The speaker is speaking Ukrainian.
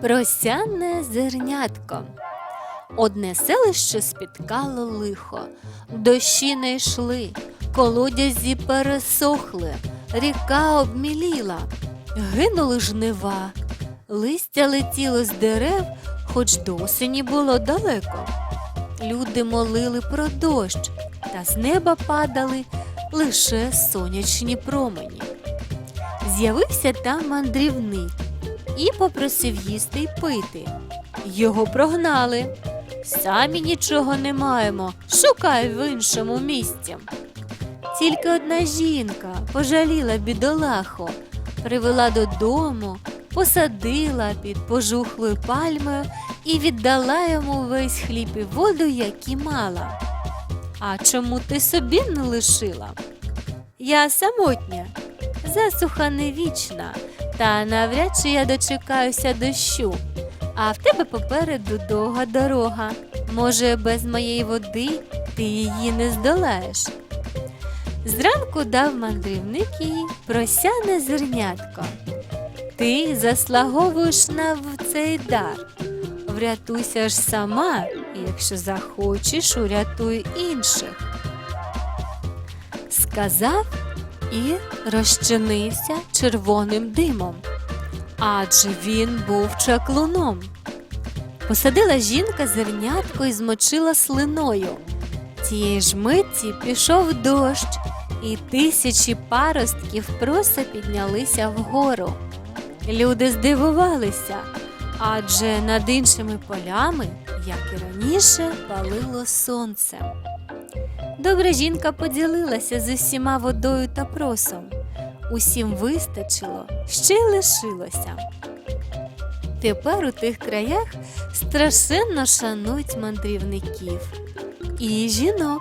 Просяне зернятко. Одне селище спіткало лихо, дощі не йшли, колодязі пересохли, ріка обміліла, гинули жнива, листя летіло з дерев, хоч до осені було далеко. Люди молили про дощ, та з неба падали лише сонячні промені. З'явився там мандрівник і попросив їсти й пити. Його прогнали. Самі нічого не маємо, шукай в іншому місці. Тільки одна жінка пожаліла бідолаху, привела додому, посадила під пожухлою пальмою і віддала йому весь хліб і воду, які мала. А чому ти собі не лишила? Я самотня, засуха не вічна, та навряд чи я дочекаюся дощу. А в тебе попереду довга дорога. Може, без моєї води ти її не здолаєш. Зранку дав мандрівник їй просяне зернятко. Ти заслуговуєш на цей дар. Врятуйся ж сама, якщо захочеш, урятуй інших. Сказав і розчинився червоним димом, адже він був чаклуном. Посадила жінка зернятко і змочила слиною. Тієї ж митті пішов дощ, і тисячі паростків проса піднялися вгору. Люди здивувалися, адже над іншими полями, як і раніше, палило сонце. Добра жінка поділилася з усіма водою та просом. Усім вистачило, ще й лишилося. Тепер у тих краях страшенно шанують мандрівників і жінок.